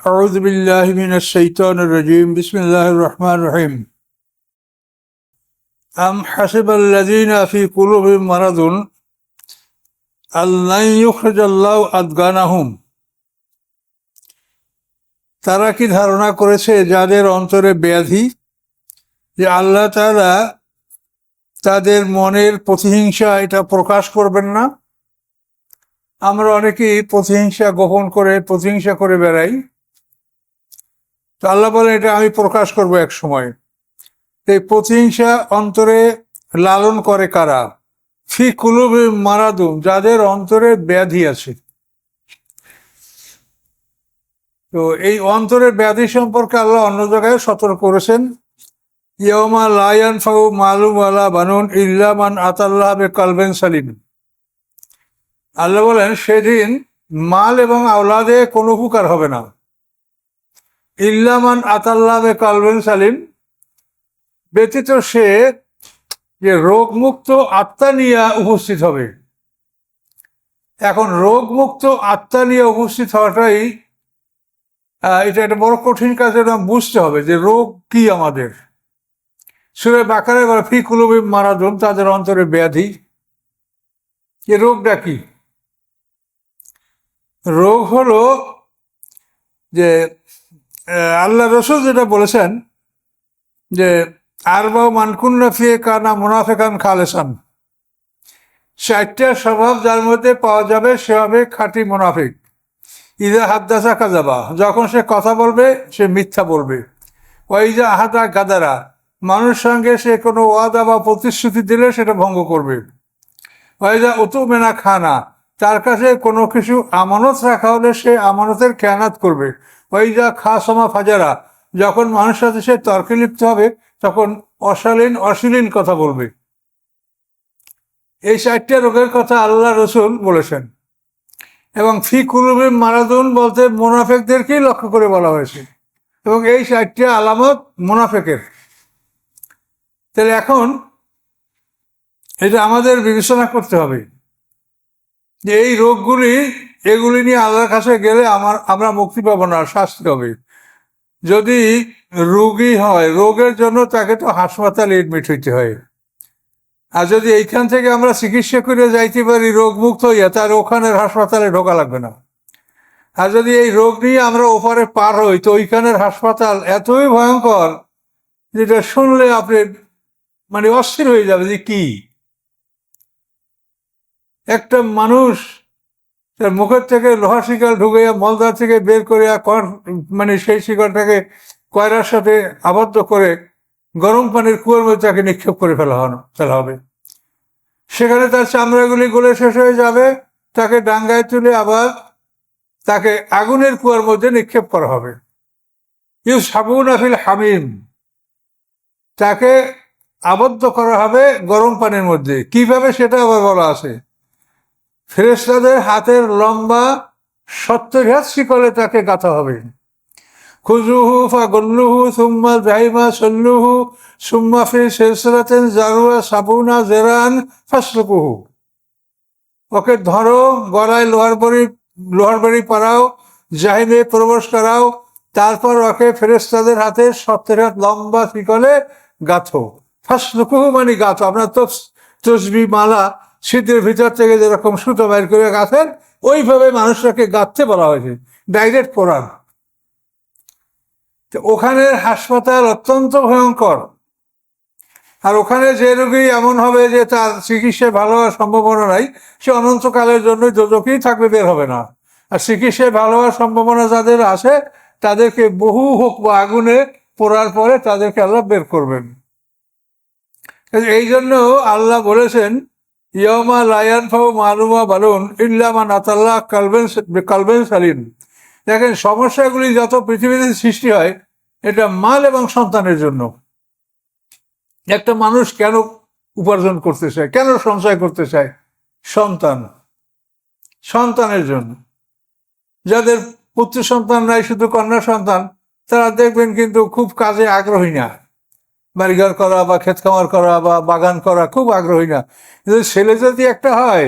أعوذ بالله من الشيطان الرجيم بسم الله الرحمن الرحيم أم حسب الذين في قلوبهم مرض أن لن يخرج الله أدغانهم তারা কি ধারণা করেছে যাদের অন্তরে ব্যাধি যে আল্লাহ তাআলা তাদের মনের প্রতিহিংসা এটা প্রকাশ করবেন না আমরা অনেকেই প্রতিহিংসা গোপন করে প্রতিহিংসা করে বেড়াই তো আল্লাহ বলেন, এটা আমি প্রকাশ করব এক সময়। এই প্রতিহিংসা অন্তরে লালন করে কারা? ফি কুলুবে মারাদুম যাদের অন্তরে ব্যাধি আছে। তো এই অন্তরের ব্যাধি সম্পর্কে আল্লাহ অন্য জায়গায় সতর্ক করেছেন। ইয়মা লায়ান ফাউ মালুম আলা বানুন ইল্লামান আতাল্লাহ বে কালবেন সালিম। আল্লাহ বলেন, সেদিন মাল এবং আওলাদে কোনো উপকার হবে না। ইল্লামান আতাল্লাহ বে কালবেন সালিম। ব্যতীত সে যে রোগমুক্ত আত্মা নিয়ে উপস্থিত হবে। এখন রোগমুক্ত আত্মা নিয়ে উপস্থিত হওয়াটাই এটা একটা বড় কঠিন কাজ, এটা বুঝতে হবে যে রোগ কি আমাদের। সুরে বাকারে বা ফি কুলুবি মারাদুন, তাদের অন্তরে ব্যাধি। এ রোগটা কি? রোগ হলো যে আল্লাহ রসুল যেটা বলেছেন যে আর আরবাও মানকুন্না ফিয়ে কানা মুনাফেকান খালেসান। ষাটটা স্বভাব যার মধ্যে পাওয়া যাবে, সে হবে খাঁটি মুনাফিক। ইদা হাদ্দাসা কাজাবা যখন সে কথা বলবে, সে মিথ্যা বলবে। ওইজা আহাদা গাদারা, মানুষ সঙ্গে সে কোনো ওয়াদা বা প্রতিশ্রুতি দিলে সেটা ভঙ্গ করবে। ওইজা অতু মেনা খানা তার কাছে কোনো কিছু আমানত রাখা হলে সে আমানতের খেয়ানাত করবে। ওইজা খা সমা ফাজারা, যখন মানুষের সাথে সে তর্কে লিপ্ত হবে, তখন অশালীন, অশ্লীল কথা বলবে। এই চারটে রোগের কথা আল্লাহ রসুল বলেছেন। এবং ফি কুলুবে মারাদুন বলতে মোনাফেকদেরকেই লক্ষ্য করে বলা হয়েছে। এবং এই চারটে আলামত মোনাফেকের। তাহলে এখন এটা আমাদের বিবেচনা করতে হবে। যে এই রোগগুলি, এগুলি নিয়ে আল্লাহর কাছে গেলে আমার, আমরা মুক্তি পাবো না, শাস্তি হবে। যদি রোগী হয়, রোগের জন্য তাকে তো হাসপাতালে এডমিট হইতে হয়। আর যদি এইখান থেকে আমরা চিকিৎসা করে যাইতে পারি রোগ মুক্ত হইয়া তার ওখানের হাসপাতালে ঢোকা লাগবে না। আর যদি এই রোগ নিয়ে আমরা ওপারে পার হই, তো ওইখানের হাসপাতাল এতই ভয়ঙ্কর, যেটা শুনলে আপনি মানে অস্থির হয়ে যাবে যে কি? একটা মানুষ তার মুখের থেকে লোহা শিকাল ঢুকাইয়া মলদার থেকে বের করে মানে সেই শিকালটাকে কয়রার সাথে আবদ্ধ করে গরম পানির কুয়োর মধ্যে তাকে নিক্ষেপ করে ফেলা হন ফেলা হবে। সেখানে তার চামড়াগুলি গলে শেষ হয়ে যাবে। তাকে ডাঙ্গায় তুলে আবার তাকে আগুনের কুয়ার মধ্যে নিক্ষেপ করা হবে। ইউ সাবুন আফিল হামিম। তাকে আবদ্ধ করা হবে গরম পানির মধ্যে। কীভাবে সেটা আবার বলা আছে? ফেরেস্তাদের হাতের লম্বা সত্তর হাত শিকলে তাকে গাঁথা হবে। খুজুহু ফা গল্লুহু সুম্মা জাহিমা সল্লুহু, সুম্মা ফি সেলসরাতেন জারুয়া সাবুনা জেরান ফাসলুকুহু। ওকে ধরো, গলায় লোহার বড়ি, লোহার বাড়ি পাড়াও জাহিমে প্রবেশ করাও, তারপর ওকে ফেরেস্তাদের হাতে সত্তর হাত লম্বা শিকলে গাঁথো। ফাসলুকুহু মানে গাঁথো। আপনার তো তসবি মালা শীতের ভিতর থেকে যেরকম সুতো বাইর করে গাঁথেন ওইভাবে মানুষটাকে গাঁথতে বলা হয়েছে। ডাইরেক্ট তো ওখানের হাসপাতাল অত্যন্ত ভয়ঙ্কর। আর ওখানে যে রোগী এমন হবে যে তার চিকিৎসায় ভালো হওয়ার সম্ভাবনা নাই, সে অনন্তকালের জন্য যোজকেই থাকবে বের হবে না। আর চিকিৎসায় ভালো হওয়ার সম্ভাবনা যাদের আছে, তাদেরকে বহু হোক বা আগুনে পড়ার পরে তাদেরকে আল্লাহ বের করবেন। এই জন্য আল্লাহ বলেছেন ইয়মা লায়ান ফাউ মালুমা ইল্লামা নাতাল্লাহ কালবেন কালবেন সালিম দেখেন, সমস্যাগুলি যত পৃথিবীতে সৃষ্টি হয়, এটা মাল এবং সন্তানের জন্য। একটা মানুষ কেন উপার্জন করতে চায়? কেন সঞ্চয় করতে চায়? সন্তান। সন্তানের জন্য। যাদের পুত্র সন্তান নাই, শুধু কন্যা সন্তান, তারা দেখবেন কিন্তু খুব কাজে আগ্রহী না। বাড়িঘর করা বা ক্ষেত খামার করা বা বাগান করা খুব আগ্রহী না। কিন্তু ছেলে যদি একটা হয়,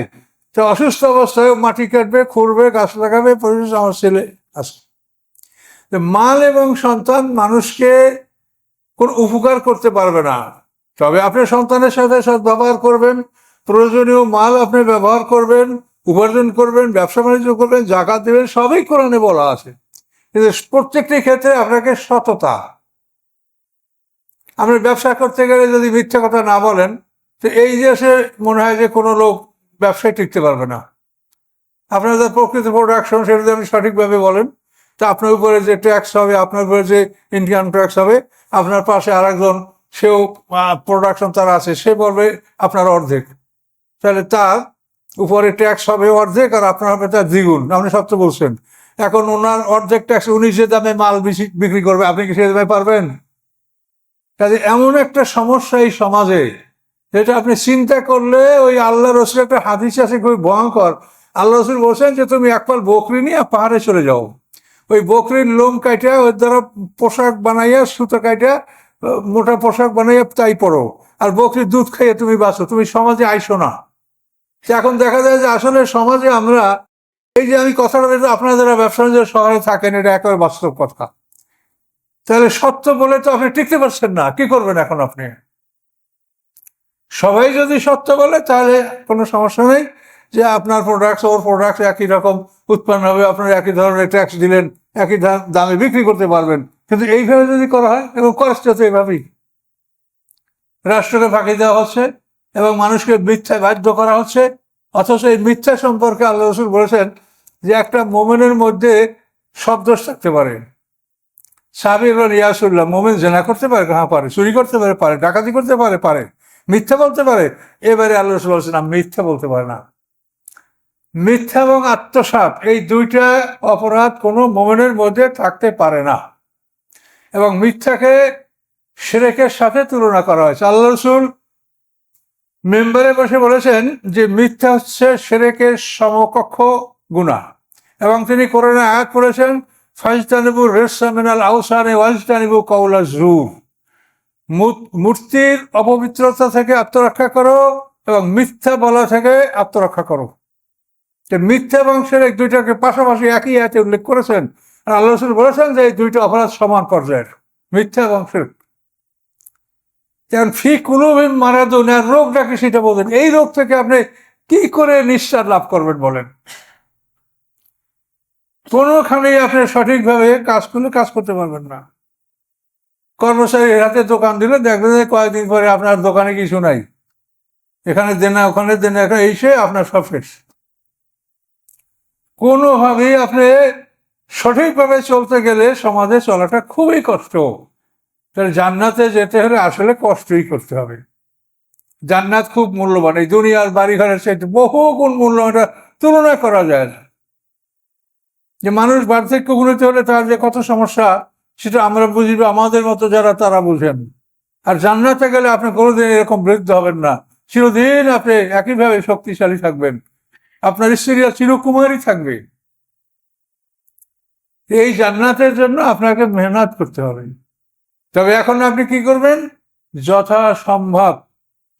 তো অসুস্থ অবস্থায় মাটি কাটবে, খুঁড়বে, গাছ লাগাবে, পরিবেশ আমার ছেলে যে মাল এবং সন্তান মানুষকে কোন উপকার করতে পারবে না। তবে আপনি সন্তানের সাথে সৎ ব্যবহার করবেন, প্রয়োজনীয় মাল আপনি ব্যবহার করবেন, উপার্জন করবেন, ব্যবসা বাণিজ্য করবেন, জাকাত দেবেন, সবই কোরআনে বলা আছে। কিন্তু প্রত্যেকটি ক্ষেত্রে আপনাকে সততা আপনি ব্যবসা করতে গেলে যদি মিথ্যা কথা না বলেন, তো এই দেশে মনে হয় যে কোনো লোক ব্যবসায় টিকতে পারবে না। আপনার যা প্রকৃত প্রোডাকশন সেটা যদি আপনি সঠিকভাবে বলেন, তা আপনার উপরে যে ট্যাক্স হবে, আপনার উপরে যে ইনকাম ট্যাক্স হবে, আপনার পাশে আরেকজন, সেও প্রোডাকশন তার আছে, সে বলবে আপনার অর্ধেক। তাহলে তার উপরে ট্যাক্স হবে অর্ধেক আর আপনার হবে তার দ্বিগুণ। আপনি সত্য বলছেন। এখন ওনার অর্ধেক ট্যাক্স উনি যে দামে মাল বিক্রি করবে, আপনি কি সে দামে পারবেন? কাজে এমন একটা সমস্যা এই সমাজে, যেটা আপনি চিন্তা করলে ওই আল্লাহ রসুল একটা হাদিস আছে খুবই ভয়ঙ্কর। আল্লাহ রসুল বলছেন যে, তুমি একপাল বকরি নিয়ে পাহাড়ে চলে যাও। ওই বকরির লোম কাইটা ওই দ্বারা পোশাক বানাইয়া, সুতো কাইটা, মোটা পোশাক বানাইয়া তাই পড়ো আর বকরির দুধ খাইয়ে তুমি বাঁচো, তুমি সমাজে আইসো না। এখন দেখা যায় যে, আসলে সমাজে আমরা, এই যে আমি কথাটা আপনারা যারা ব্যবসা শহরে থাকেন, এটা একেবারে বাস্তব কথা। তাহলে সত্য বলে তো আপনি টিকতে পারছেন না, কি করবেন এখন আপনি? সবাই যদি সত্য বলে, তাহলে কোনো সমস্যা নেই যে আপনার প্রোডাক্ট ওর প্রোডাক্ট একই রকম উৎপন্ন হবে, আপনার একই ধরনের ট্যাক্স দিলেন, একই দামে বিক্রি করতে পারবেন। কিন্তু এইভাবে যদি করা হয়, এবং কষ্ট তো এইভাবেই। রাষ্ট্রকে ফাঁকি দেওয়া হচ্ছে, এবং মানুষকে মিথ্যায় বাধ্য করা হচ্ছে, অথচ এই মিথ্যা সম্পর্কে আল্লাহ রসুল বলেছেন যে একটা মোমেনের মধ্যে সব দোষ থাকতে পারে। সাবির ইয়াসুল্লাহ মোমেন জেনা করতে পারে হ্যাঁ পারে, চুরি করতে পারে পারে, ডাকাতি করতে পারে পারে, মিথ্যা বলতে পারে। এবারে আল্লাহ রসুল বলছেন, না, মিথ্যা বলতে পারে না। মিথ্যা এবং আত্মসাত এই দুইটা অপরাধ কোনো মোমেনের মধ্যে থাকতে পারে না। এবং মিথ্যাকে সেরেকের সাথে তুলনা করা হয়েছে। আল্লাহ রসুল মেম্বারে বসে বলেছেন যে, মিথ্যা হচ্ছে সেরেকের সমকক্ষ গুণা এবং তিনি কোরআনে আয়াত করেছেন ফাইজতানিবু রেসামিনাল আউসানে ওয়াজতানিবু কৌলা মূ- মূর্তির অপবিত্রতা থেকে আত্মরক্ষা করো এবং মিথ্যা বলা থেকে আত্মরক্ষা করো। মিথ্যা এবং সেরেক দুইটাকে পাশাপাশি একই আয়াতে উল্লেখ করেছেন। আর আল্লাহ রসুল বলেছেন যে এই দুইটা অপরাধ সমান পর্যায়ের, মিথ্যা এবং সেরেক যেমন ফি কুলুবিন মারাদুনের রোগটাকে সেটা বলবেন এই রোগ থেকে আপনি কি করে নিঃশ্বাস লাভ করবেন বলেন? কোনোখানেই আপনি সঠিকভাবে কাজ করলে কাজ করতে পারবেন না। কর্মচারীর হাতে দোকান দিলে দেখবেন যে কয়েকদিন পরে আপনার দোকানে কিছু নাই। এখানে দেনা, ওখানে দেনা, এখানে এসে আপনার সব শেষ। কোনোভাবেই আপনি সঠিকভাবে চলতে গেলে সমাজে চলাটা খুবই কষ্ট। তাহলে জান্নাতে যেতে হলে আসলে কষ্টই করতে হবে। জান্নাত খুব মূল্যবান। এই দুনিয়ার বাড়িঘরের ঘরের চাইতে বহু গুণ মূল্য তুলনা করা যায় না। যে মানুষ বার্ধক্য গুণিতে হলে তার যে কত সমস্যা, সেটা আমরা বুঝি আমাদের মতো যারা, তারা বুঝেন। আর জান্নাতে গেলে আপনি কোনোদিন এরকম বৃদ্ধ হবেন না। চিরদিন আপনি একইভাবে শক্তিশালী থাকবেন। আপনার স্ত্রীরা চিরকুমারী থাকবে। এই জান্নাতের জন্য আপনাকে মেহনত করতে হবে। তবে এখন আপনি কি করবেন? যথাসম্ভব।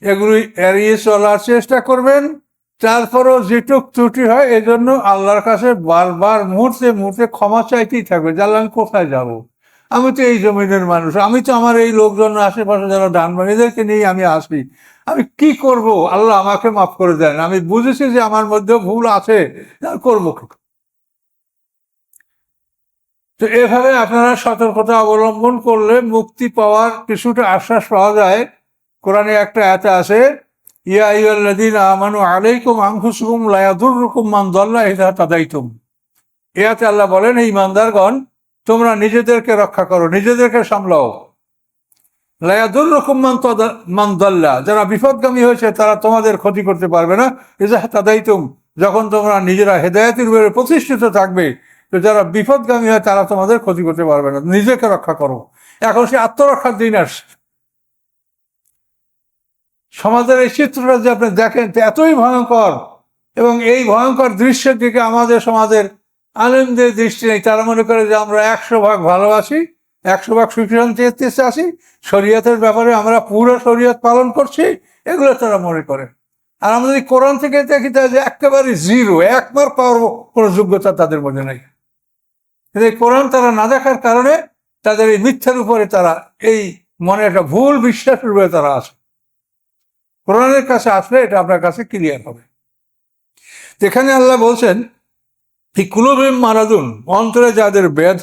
এগুলি এড়িয়ে চলার চেষ্টা করবেন। তারপরও যেটুক ত্রুটি হয়, এজন্য আল্লাহর কাছে বারবার মুহূর্তে মুহূর্তে ক্ষমা চাইতেই থাকবে যে আল্লাহ আমি কোথায় যাব? আমি তো এই জমিনের মানুষ, আমি তো আমার এই লোকজন, আশেপাশে যারা ডান এদেরকে নিয়ে আমি আসি। আমি কি করব? আল্লাহ আমাকে মাফ করে দেন। আমি বুঝেছি যে আমার মধ্যে ভুল আছে করব তো এভাবে আপনারা সতর্কতা অবলম্বন করলে মুক্তি পাওয়ার কিছুটা আশ্বাস পাওয়া যায়। কোরআনে একটা এতে আছে ইয়া আইয়াল্লাযীনা আমানু আলাইকুম আনফুসুকুম লা ইয়াদুররুকুম মান দাল্লা ইযা তাদাইতুম। এতে আল্লাহ বলেন এই ইমানদারগণ, তোমরা নিজেদেরকে রক্ষা করো, নিজেদেরকে সামলাও। লা ইয়াদুররুকুম মান যারা বিপদগামী হয়েছে, তারা তোমাদের ক্ষতি করতে পারবে না। ইযা তাদাইতুম, যখন তোমরা নিজেরা হেদায়েতের উপরে প্রতিষ্ঠিত থাকবে, তো যারা বিপদগামী হয়, তারা তোমাদের ক্ষতি করতে পারবে না। নিজেকে রক্ষা করো। এখন সে আত্মরক্ষার দিন আসছে। সমাজের এই চিত্রটা যে আপনি দেখেন এতই ভয়ঙ্কর এবং এই ভয়ঙ্কর দৃশ্যের দিকে আমাদের সমাজের আনন্দের দৃষ্টি নেই। তারা মনে করে যে আমরা একশো ভাগ ভালোবাসি, একশো ভাগ সুখ শান্তিতে আছি শরীয়তের ব্যাপারে আমরা পুরো শরীয়ত পালন করছি, এগুলো তারা মনে করে। আর যদি কোরআন থেকে দেখি তাহলে যে একেবারে জিরো একবার পাওয়ার কোনো যোগ্যতা তাদের মধ্যে নেই। কিন্তু এই কোরআন তারা না দেখার কারণে তাদের এই মিথ্যার উপরে তারা এই মনে একটা ভুল বিশ্বাসের উপরে তারা আসে কোরআনের কাছে আসলে এটা আপনার কাছে ক্লিয়ার হবে। যেখানে আল্লাহ বলছেন এই কুলবেম মারাদুন, অন্তরে যাদের বেদ,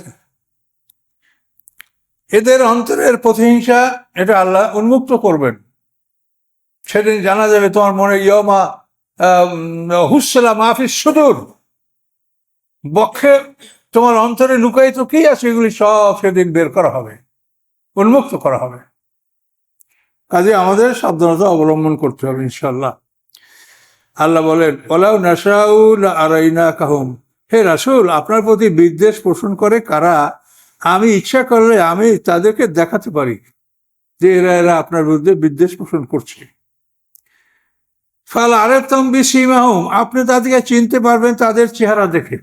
এদের অন্তরের প্রতিহিংসা, এটা আল্লাহ উন্মুক্ত করবেন। সেদিন জানা যাবে তোমার মনে ইয়মা হুসলা মাহফিস সুদূর। বক্ষে তোমার অন্তরে লুকায়িত কি আছে? এগুলি সব সেদিন বের করা হবে, উন্মুক্ত করা হবে। কাজে আমাদের সাবধানতা অবলম্বন করতে হবে ইনশাল্লাহ আল্লাহ বলেন ওলাউ নাসাউল আরাইনা কাহুম হে রাসুল, আপনার প্রতি বিদ্বেষ পোষণ করে কারা? আমি ইচ্ছা করলে আমি তাদেরকে দেখাতে পারি যে এরা এরা আপনার বিরুদ্ধে বিদ্বেষ পোষণ করছে। ফাল আরে তম্বি সীমাহুম আপনি তাদেরকে চিনতে পারবেন তাদের চেহারা দেখে।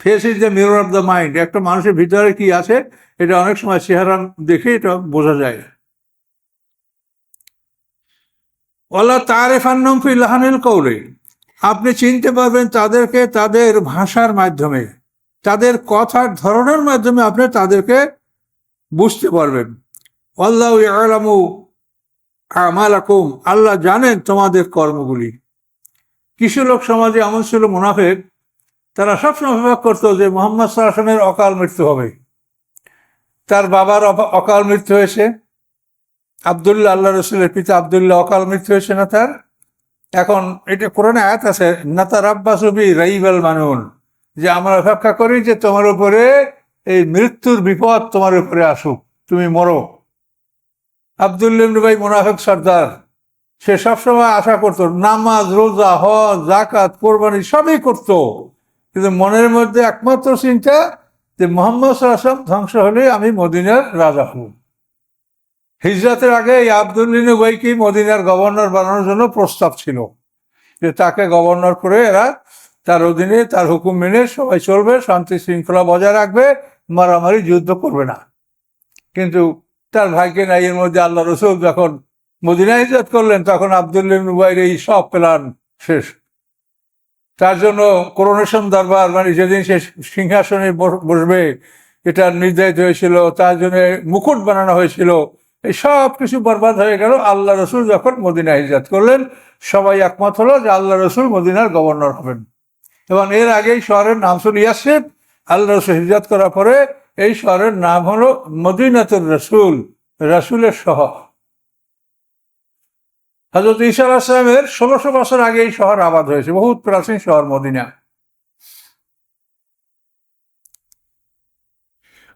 Face is the mirror of the mind. একটা মানুষের ভিতরে কি আছে, এটা অনেক সময় চেহারা দেখে এটা বোঝা যায়। ওলা তারেফান্নম ফি লাহানিল কৌলে আপনি চিনতে পারবেন তাদেরকে তাদের ভাষার মাধ্যমে, তাদের কথার ধরনের মাধ্যমে আপনি তাদেরকে বুঝতে পারবেন। আল্লাহ আল্লাহ জানেন তোমাদের কর্মগুলি। কিছু লোক সমাজে এমন ছিল মুনাফেক, তারা সবসময় অপেক্ষা করতো যে মোহাম্মদ সাল্লামের অকাল মৃত্যু হবে। তার বাবার অকাল মৃত্যু হয়েছে। আবদুল্লাহ, আল্লাহ রসুলের পিতা আবদুল্লাহ অকাল মৃত্যু হয়েছে না তার? এখন এটা কোরআনে আয়াত আছে, নাতা রাব্বাসবি রাইবাল মানুন, যে আমরা অপেক্ষা করি যে তোমার উপরে এই মৃত্যুর বিপদ তোমার উপরে আসুক, তুমি মরো। আবদুল্লাহ মোনাফেক সর্দার, সে সবসময় আশা করতো, নামাজ, রোজা, হজ জাকাত কোরবানি সবই করতো। কিন্তু মনের মধ্যে একমাত্র চিন্তা যে মোহাম্মদ আসলাম ধ্বংস হলে আমি মদিনার রাজা হব। হিজরাতের আগে এই আবদুল্লিন উবাইকে মদিনার গভর্নর বানানোর জন্য প্রস্তাব ছিল যে তাকে গভর্নর করে এরা তার অধীনে তার হুকুম মেনে সবাই চলবে, শান্তি শৃঙ্খলা বজায় রাখবে, মারামারি যুদ্ধ করবে না। কিন্তু তার ভাইকে নাই, এর মধ্যে আল্লাহ রসুল যখন মদিনা হিজরত করলেন, তখন আবদুল্লিন উবাইয়ের এই সব প্ল্যান শেষ। তার জন্য করোনেশন দরবার মানে যেদিন সে সিংহাসনে বস- বসবে, এটা নির্ধারিত হয়েছিল, তার জন্য মুকুট বানানো হয়েছিল। এই সব কিছু বরবাদ হয়ে গেল। আল্লাহ রসুল যখন মদিনা হিজরত করলেন, সবাই একমত হলো যে আল্লাহ রসুল মদিনার গভর্নর হবেন। এবং এর আগেই শহরের নাম ছিল ইয়াসিফ আল্লাহ রসুল হিজরত করার পরে এই শহরের নাম হলো মদিনাতুর রসুল, রসুলের শহর হজরত ঈসা আসলামের ষোলোশো বছর আগে এই শহর আবাদ হয়েছে, বহুত প্রাচীন শহর মদিনা।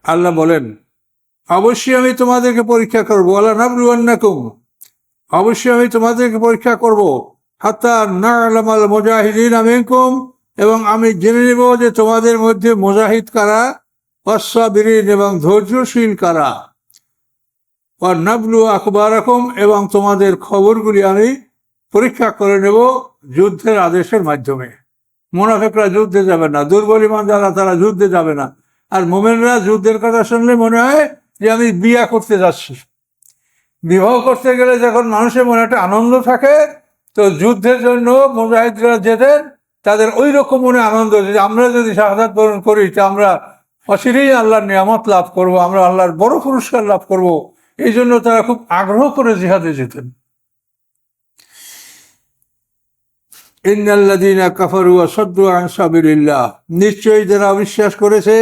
আল্লাহ বলেন অবশ্যই আমি তোমাদেরকে পরীক্ষা করব। আল্লাহ নাবলুয়ান্নাকুম অবশ্যই আমি তোমাদেরকে পরীক্ষা করব। হাত্তা না আলামাল মুজাহিদিন আমিনকুম এবং আমি জেনে নেব যে তোমাদের মধ্যে মুজাহিদ কারা? অশ্বাবিরিন এবং ধৈর্যশীল কারা? আর নাবলু এবং তোমাদের খবরগুলি আমি পরীক্ষা করে নেব যুদ্ধের আদেশের মাধ্যমে। মোনাফেকরা যুদ্ধে যাবে না। দুর্বল ইমান যারা তারা যুদ্ধে যাবে না। আর মোমেনরা যুদ্ধের কথা শুনলে মনে হয় যে আমি বিয়া করতে যাচ্ছি। বিবাহ করতে গেলে যখন মানুষের মনে একটা আনন্দ থাকে, তো যুদ্ধের জন্য মুজাহিদরা যেতেন, তাদের ওই রকম মনে আনন্দ যে আমরা যদি শাহাদাত বরণ করি, তা আমরা অচিরেই আল্লাহর নিয়ামত লাভ করব, আমরা আল্লাহর বড় পুরস্কার লাভ করব। এই জন্য তারা খুব আগ্রহ করে জিহাদে যেতেন। ইন্নাল্লাদিনা কাফারু আসাদু আনসাবিল্লাহ নিশ্চয়ই যারা অবিশ্বাস করেছে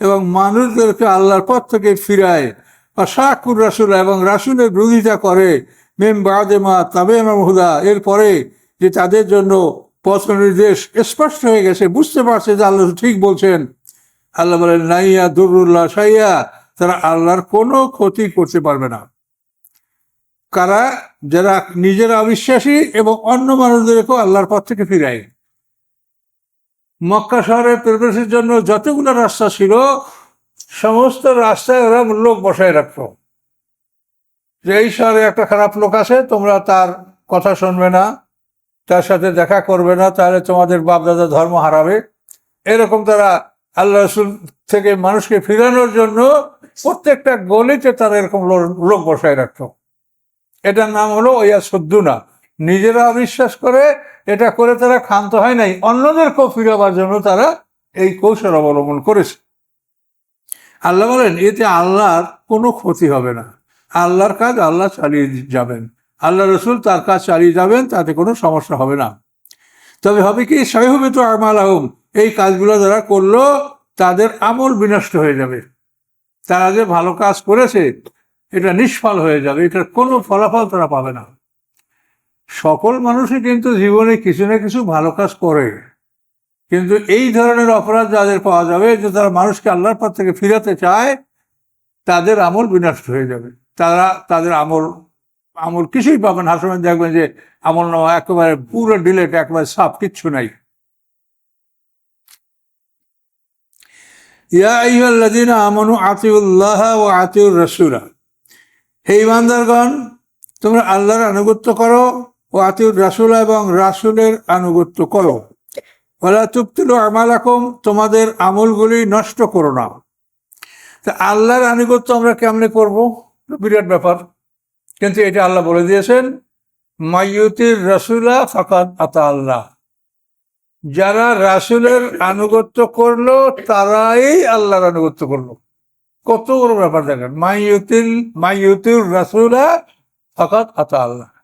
এবং মানুষদেরকে আল্লাহর পথ থেকে ফিরায়। আশাকুর রাসুল এবং রাসুলের বিরোধিতা করে। মেম বাদেমা তাবে হুদা। এরপরে যে তাদের জন্য পথ নির্দেশ স্পষ্ট হয়ে গেছে, বুঝতে পারছে যে আল্লাহ ঠিক বলছেন। আল্লাহ বলেন নাইয়া দুরুল্লাহ সাইয়া তারা আল্লাহর কোনো ক্ষতি করতে পারবে না। কারা? যারা নিজেরা অবিশ্বাসী এবং অন্য মানুষদেরকেও আল্লাহর পথ থেকে ফিরায়। মক্কা শহরে প্রবেশের জন্য যতগুলো রাস্তা ছিল, সমস্ত রাস্তায় ওরা লোক বসায় রাখতো। যে এই শহরে একটা খারাপ লোক আছে, তোমরা তার কথা শুনবে না, তার সাথে দেখা করবে না, তাহলে তোমাদের বাপদাদা ধর্ম হারাবে। এরকম তারা আল্লাহ রসুল থেকে মানুষকে ফিরানোর জন্য প্রত্যেকটা গলিতে তারা এরকম লোক বসায় রাখতো। এটার নাম হলো ওয়া সদ্দুনা নিজেরা অবিশ্বাস করে এটা করে তারা ক্ষান্ত হয় নাই। অন্যদেরকেও ফিরাবার জন্য তারা এই কৌশল অবলম্বন করেছে। আল্লাহ বলেন, এতে আল্লাহর কোনো ক্ষতি হবে না। আল্লাহর কাজ আল্লাহ চালিয়ে যাবেন। আল্লাহ রসুল তার কাজ চালিয়ে যাবেন, তাতে কোনো সমস্যা হবে না। তবে হবে কি সই হবে তো আমাল আহম এই কাজগুলো যারা করল, তাদের আমল বিনষ্ট হয়ে যাবে। তারা যে ভালো কাজ করেছে, এটা নিষ্ফল হয়ে যাবে। এটার কোনো ফলাফল তারা পাবে না। সকল মানুষই কিন্তু জীবনে কিছু না কিছু ভালো কাজ করে। কিন্তু এই ধরনের অপরাধ যাদের পাওয়া যাবে, যে তারা মানুষকে আল্লাহর পর থেকে ফিরাতে চায়, তাদের আমল বিনষ্ট হয়ে যাবে। তারা, তাদের আমল আমল কিছুই পাবেন হাসময় দেখবেন যে আমল নামা একেবারে পুরো ডিলেট, একেবারে সাফ, কিচ্ছু নাই। আতিউল্লাহ ও আতিউর রসুলা। হে ইমানদারগণ তোমরা আল্লাহর আনুগত্য করো। ও আতিউর রাসুল এবং রাসুলের আনুগত্য করো। ওলা তুপ্তিল আমালাকুম, তোমাদের আমলগুলি নষ্ট করো না। তা আল্লাহর আনুগত্য আমরা কেমনে করব? বিরাট ব্যাপার। কিন্তু এটা আল্লাহ বলে দিয়েছেন মাইয়ুতির রসুলা ফাকাত আতা আল্লাহ। যারা রাসুলের আনুগত্য করল, তারাই আল্লাহর আনুগত্য করল। কত বড় ব্যাপার দেখেন মাইয়ুতিল মাইয়ুতির রাসুলা ফাকাত আতা আল্লাহ।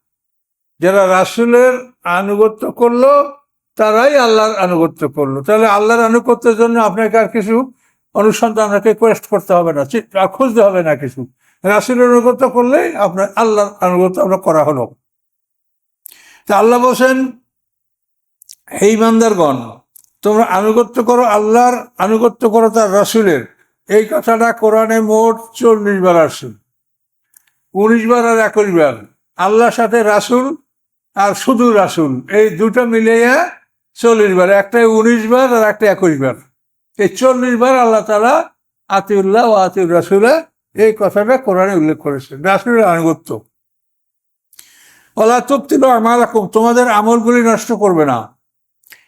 যারা রাসুলের আনুগত্য করল, তারাই আল্লাহর আনুগত্য করল। তাহলে আল্লাহর আনুগত্যের জন্য আপনাকে আর কিছু অনুসন্ধান, আপনাকে কোয়েস্ট করতে হবে না খুঁজতে হবে না কিছু। রাসুলের আনুগত্য করলেই আপনার, আল্লাহর আনুগত্য আপনার করা হলো। তা আল্লাহ বলছেন, হে ইমানদারগণ, তোমরা আনুগত্য করো আল্লাহর, আনুগত্য করো তার রাসুলের। এই কথাটা কোরআনে মোট চল্লিশ বার আসছে। উনিশ বার আর একুশ বার। আল্লাহর সাথে রাসুল আর শুধু রাসুল এই দুটো মিলিয়ে চল্লিশ বার, একটা উনিশ বার আর একটা একুশ বার। এই চল্লিশ বার আল্লাহ তালা আতিউল্লাহ ও আতিউর রাসুলা এই কথাটা কোরআনে উল্লেখ করেছেন। রাসুলের আনুগত্য। ওলা তপ্তিল আমার রকম তোমাদের আমলগুলি নষ্ট করবে না।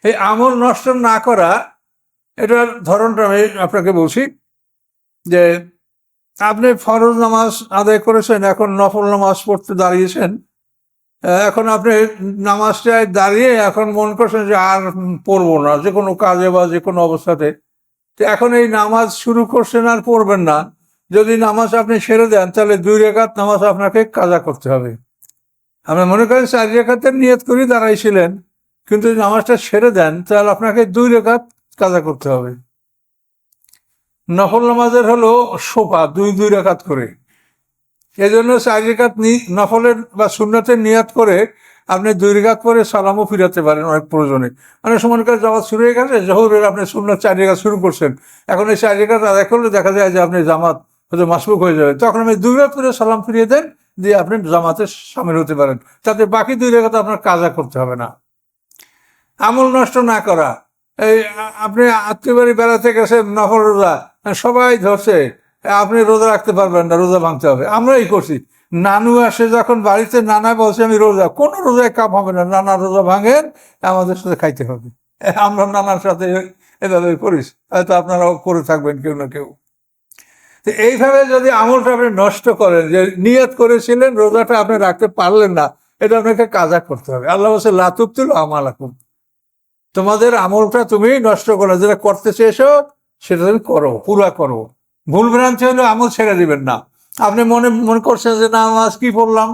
এই আমল নষ্ট না করা, এটার ধরনটা আমি আপনাকে বলছি যে, আপনি ফরজ নামাজ আদায় করেছেন, এখন নফল নামাজ পড়তে দাঁড়িয়েছেন এখন আপনি নামাজটায় দাঁড়িয়ে এখন মন করছেন যে আর পড়ব না, যে কোনো কাজে বা যে কোনো অবস্থাতে। তো এখন এই নামাজ শুরু করছেন আর পড়বেন না। যদি নামাজ আপনি ছেড়ে দেন, তাহলে দুই রেখাত নামাজ আপনাকে কাজা করতে হবে। আপনি মনে করেন চার রেখাতের নিয়ত করেই দাঁড়াইছিলেন, কিন্তু নামাজটা ছেড়ে দেন, তাহলে আপনাকে দুই রেখাত কাজা করতে হবে। নফল নামাজের হলো সোফা দুই দুই রেখাত করে। এই জন্য চার রেখাত নি- নফলের বা সুন্নতের নিয়াত করে আপনি দুই রেখাত পরে সালামও ফিরাতে পারেন অনেক প্রয়োজনে। অনেক সময় কাজ জামাত শুরু হয়ে গেছে, জহরের আপনি সুন্নত চার শুরু করছেন। এখন এই চার রেখাত আদায় করলে দেখা যায় যে আপনি জামাত হয়তো মাসবুক হয়ে যাবে। তখন আপনি দুই রাত করে সালাম ফিরিয়ে দেন, দিয়ে আপনি জামাতে সামিল হতে পারেন। তাতে বাকি দুই রেখাতে আপনার কাজা করতে হবে না। আমল নষ্ট না করা। এই আপনি আত্মীয় বাড়ি বেড়াতে গেছেন, নফল রোজা, সবাই ধরছে। আপনি রোজা রাখতে পারবেন না, রোজা ভাঙতে হবে। আমরাই করছি। নানু আসে যখন বাড়িতে, নানা বলছে, আমি রোজা কোন রোজায় কাপ হবে না, নানা রোজা ভাঙেন, আমাদের সাথে খাইতে হবে। আমরা নানার সাথে এভাবে করিস। হয়তো আপনারাও করে থাকবেন কেউ না কেউ। তো এইভাবে যদি আমলটা আপনি নষ্ট করেন, যে নিয়ত করেছিলেন, রোজাটা আপনি রাখতে পারলেন না, এটা আপনাকে কাজা করতে হবে। আল্লাহ বলছে লাতুপ্তুল আমালাকুম। তোমাদের আমলটা তুমি নষ্ট করো, যেটা করতে চেয়েছো, সেটা তুমি করো, পুরা করো। ভুল ভ্রান্তি হলে আমল ছেড়ে দিবেন না। আপনি মনে মনে করছেন যে, না, আজ কি পড়লাম?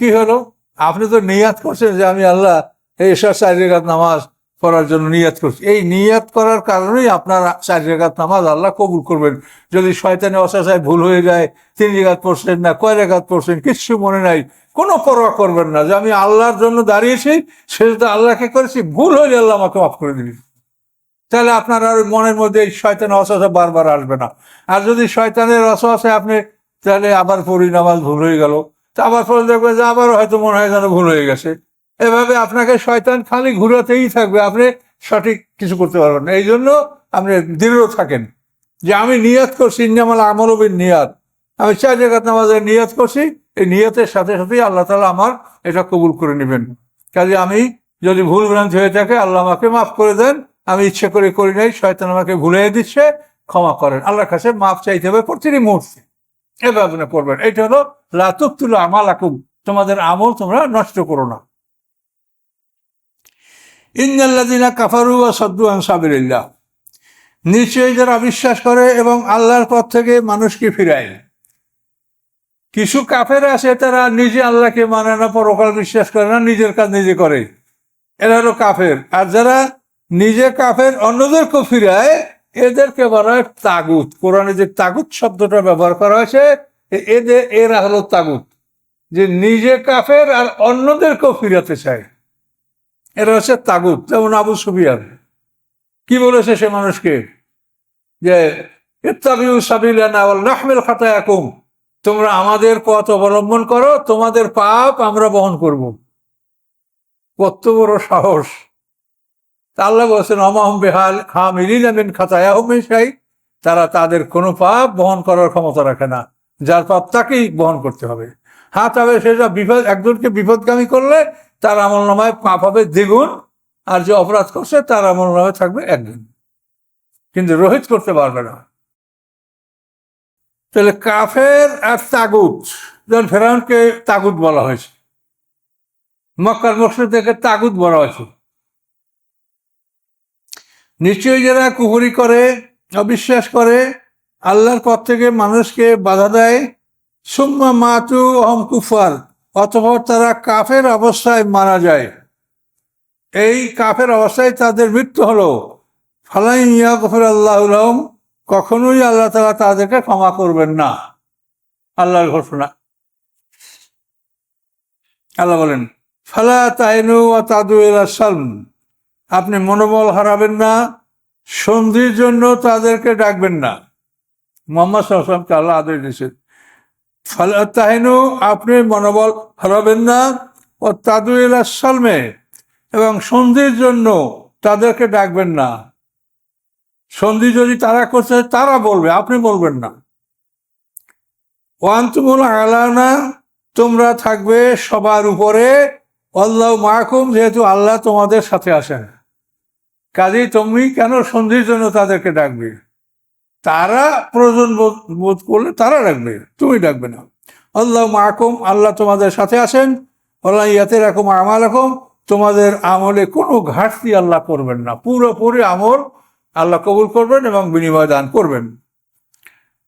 কি হলো? আপনি তো নিয়াত করছেন যে, আমি আল্লাহ এই রেখাত নামাজ পড়ার জন্য নিয়াত করছি। এই নিয়াত করার কারণেই আপনার চার নামাজ আল্লাহ কবুল করবেন। যদি শয়তানে অসাচায় ভুল হয়ে যায়, তিন রেখাত পড়ছেন না, কয় রেখাত পড়ছেন, কিচ্ছু মনে নাই, কোনো পরোয়া করবেন না যে, আমি আল্লাহর জন্য দাঁড়িয়েছি সেটা আল্লাহকে করেছি, ভুল হলে আল্লাহ আমাকে মাফ করে দিবি তাহলে আপনার আর মনের মধ্যে এই শয়তানের অসহসা বারবার আসবে না। আর যদি শয়তানের অসহসায় আপনি তাহলে আবার পড়ি নামাজ ভুল হয়ে গেল। তা আবার পরে দেখবেন যে আবার হয়তো মনে হয় যেন ভুল হয়ে গেছে। এভাবে আপনাকে শয়তান খালি ঘুরাতেই থাকবে। আপনি সঠিক কিছু করতে পারবেন না। এই জন্য আপনি দৃঢ় থাকেন যে আমি নিয়াত করছি, ইন্নামাল আমলবিন নিয়াত। আমি চার জায়গাত নামাজের নিয়াত করছি। এই নিয়তের সাথে সাথেই আল্লাহ তালা আমার এটা কবুল করে নেবেন। কাজে আমি যদি ভুল ভ্রান্তি হয়ে থাকে, আল্লাহ আমাকে মাফ করে দেন। আমি ইচ্ছে করে করি নাই, শয়তান আমাকে ভুলিয়ে দিচ্ছে, ক্ষমা করেন। আল্লাহর কাছে মাফ চাইতে হবে প্রতিটি মুহূর্তে। এভাবে আপনি করবেন এটা হলো লাতুপ্তুল আমাল আকুম তোমাদের আমল তোমরা নষ্ট করো না। ইন্দাল্লাদিনা কাফারু বা সদ্দু আনসাবিল্লাহ নিশ্চয়ই যারা অবিশ্বাস করে এবং আল্লাহর পথ থেকে মানুষকে ফিরায়। কিছু কাফের আছে, তারা নিজে আল্লাহকে মানে না, পরকাল বিশ্বাস করে না, নিজের কাজ নিজে করে। এরা হলো কাফের। আর যারা নিজে কাফের অন্যদেরকে ফিরায়, এদেরকে বলা হয় তাগুত। কোরআনে যে তাগুত শব্দটা ব্যবহার করা হয়েছে এদের এরা হলো তাগুত। যে নিজে কাফের আর অন্যদেরকেও ফিরাতে চায়। এরা হচ্ছে তাগুত, যেমন আবু সুফিয়ান। কি বলেছে সে মানুষকে? যে, ইত্তাবিউ নাহমিল খাতায়াকুম। তোমরা আমাদের পথ অবলম্বন করো, তোমাদের পাপ আমরা বহন করব। কত বড় সাহস। তা আল্লাহ বলছেন, অমাহম বেহাল খামিলিন আমিন খাতায়া হুমেশাই তারা তাদের কোনো পাপ বহন করার ক্ষমতা রাখে না, যার পাপ তাকেই বহন করতে হবে। হ্যাঁ তবে সেটা বিপদ একজনকে বিপদগামী করলে তার আমল নামায় পাপ হবে দ্বিগুণ, আর যে অপরাধ করছে তার আমল নামায় থাকবে একদিন। কিন্তু রোহিত করতে পারবে না। তাহলে কাফের আর তাগুত, যেমন ফেরাউনকে তাগুত বলা হয়েছে, মক্কার মসজিদকে তাগুত বলা হয়েছে। নিশ্চয়ই যারা কুহুরি করে, অবিশ্বাস করে, আল্লাহর পথ থেকে মানুষকে বাধা দেয়, সুম্মা মাতু অহম কুফার, অতঃপর তারা কাফের অবস্থায় মারা যায়। এই কাফের অবস্থায় তাদের মৃত্যু হলো। ফালাই ইয়া গফর আল্লাহ কখনোই আল্লাহ তালা তাদেরকে ক্ষমা করবেন না। আল্লাহর ঘোষণা। আল্লাহ বলেন, ফালা তাইনু ও তাদু সালম। আপনি মনোবল হারাবেন না, সন্ধির জন্য তাদেরকে ডাকবেন না। মোহাম্মদ সাল্লামকে আল্লাহ আদেশ দিয়েছেন তাহিনু আপনি মনোবল হারাবেন না, ও তাদু সালমে, এবং সন্ধির জন্য তাদেরকে ডাকবেন না। সন্ধি যদি তারা করছে, তারা বলবে, আপনি বলবেন না। ওয়ান্তুমুল আলানা তোমরা থাকবে সবার উপরে। আল্লাহ মাহকুম যেহেতু আল্লাহ তোমাদের সাথে আসেন। কাজেই তুমি কেন সন্ধির জন্য তাদেরকে ডাকবে? তারা প্রয়োজন বোধ করলে তারা ডাকবে, তুমি ডাকবে না। আল্লাহ মাহকুম আল্লাহ তোমাদের সাথে আছেন। আল্লাহ ইয়াতে রকম আমাল রকম তোমাদের আমলে কোনো ঘাটতি আল্লাহ করবেন না। পুরোপুরি আমল আল্লাহ কবুল করবেন এবং বিনিময় দান করবেন।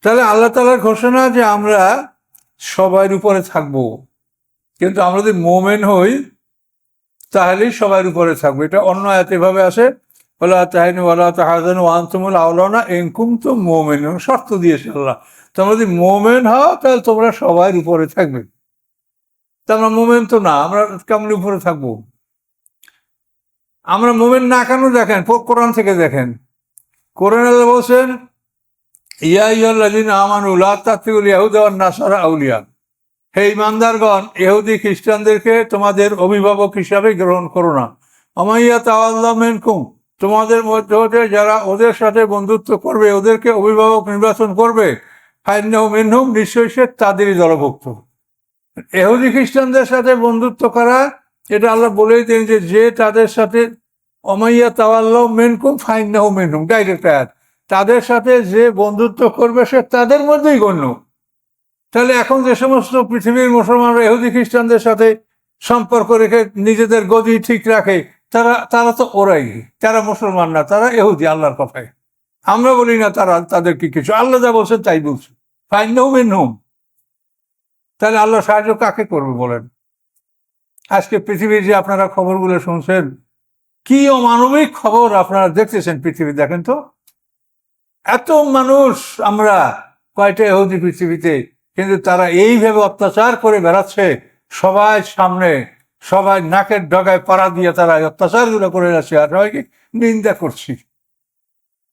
তাহলে আল্লাহ তালার ঘোষণা যে আমরা সবার উপরে থাকব। কিন্তু আমরা যদি মোমেন হই, তাহলেই সবার উপরে থাকব। এটা অন্য আয়াত এভাবে আসে ওলা এনকুম মোমেন শর্ত দিয়েছে আল্লাহ। তোমরা যদি মোমেন হও, তাহলে তোমরা সবার উপরে থাকবে। তা মোমেন তো না, আমরা কেমন উপরে থাকব? আমরা মোমেন না কেন দেখেন? কোরআন থেকে দেখেন। কোরআন আল্লাহ বলছেন, ইয়া আউলিয়া। হে ইমানদারগণ খ্রিস্টানদেরকে তোমাদের অভিভাবক হিসাবে গ্রহণ করো না। আমাইয়া তাওয়াল্লাহ মেনকুম। তোমাদের মধ্যে হতে যারা ওদের সাথে বন্ধুত্ব করবে, ওদেরকে অভিভাবক নির্বাচন করবে ফাইনাহু মিনহুম, নিশ্চয়ই সে তাদেরই দলভুক্ত। এহুদি খ্রিস্টানদের সাথে বন্ধুত্ব করা, এটা আল্লাহ বলেই দেন যে যে তাদের সাথে অমাইয়া তাওয়াল্লাহ মেনকুম ফাইনাহু মিনহুম ডাইরেক্ট আয়াত। তাদের সাথে যে বন্ধুত্ব করবে, সে তাদের মধ্যেই গণ্য। তাহলে এখন যে সমস্ত পৃথিবীর মুসলমানরা এহুদি খ্রিস্টানদের সাথে সম্পর্ক রেখে নিজেদের গদি ঠিক রাখে তারা তারা তো ওরাই, তারা মুসলমান না, তারা এহুদি আল্লাহর কথায় আমরা বলি না তারা, তাদেরকে কিছু। আল্লাহ যা বলছেন তাই বলছে। ফাইন হুম হুম তাহলে আল্লাহ সাহায্য কাকে করবে বলেন? আজকে পৃথিবীর যে আপনারা খবরগুলো শুনছেন, কি অমানবিক খবর আপনারা দেখতেছেন পৃথিবী, দেখেন তো? এত মানুষ আমরা কয়টা এহুদি পৃথিবীতে, কিন্তু তারা এইভাবে অত্যাচার করে বেড়াচ্ছে সবাই সামনে। সবাই নাকের ডগায় পাড়া দিয়ে তারা অত্যাচারগুলো করে যাচ্ছে আর সবাইকে নিন্দা করছি।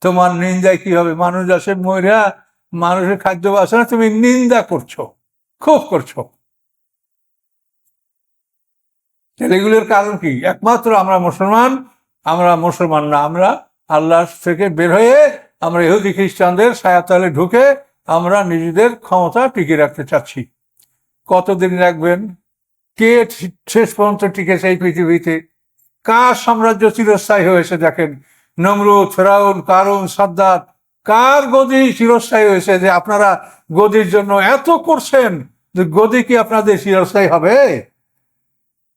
তোমার নিন্দায় কি হবে? মানুষ আসে, ময়রা, মানুষের খাদ্য বাসে না তুমি নিন্দা করছ খুব করছ। এগুলোর কারণ কি? একমাত্র আমরা মুসলমান আমরা মুসলমান না, আমরা আল্লাহ থেকে বের হয়ে আমরা ইহুদি খ্রিস্টানদের সায়াতালে ঢুকে আমরা নিজেদের ক্ষমতা টিকিয়ে রাখতে চাচ্ছি। কতদিন রাখবেন? কে শেষ পর্যন্ত টিকেছে এই পৃথিবীতে? কার সাম্রাজ্য চিরস্থায়ী হয়েছে দেখেন? নমরুদ, ফেরাউন, কারুন, সাদ্দাত, কার গদি চিরস্থায়ী হয়েছে যে আপনারা গদির জন্য এত করছেন যে গদি কি আপনাদের চিরস্থায়ী হবে?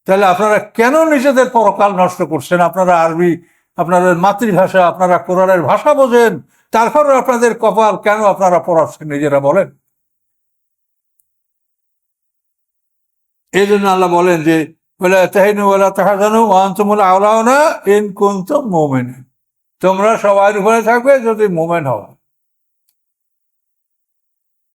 তাহলে আপনারা কেন নিজেদের পরকাল নষ্ট করছেন? আপনারা আরবি, আপনাদের মাতৃভাষা, আপনারা কোরআনের ভাষা বোঝেন তারপরে আপনাদের কপাল কেন আপনারা পড়াচ্ছেন নিজেরা বলেন? এই জন্য আল্লাহ বলেন যে না ইন তোমরা সবার উপরে থাকবে যদি মোমেন হও।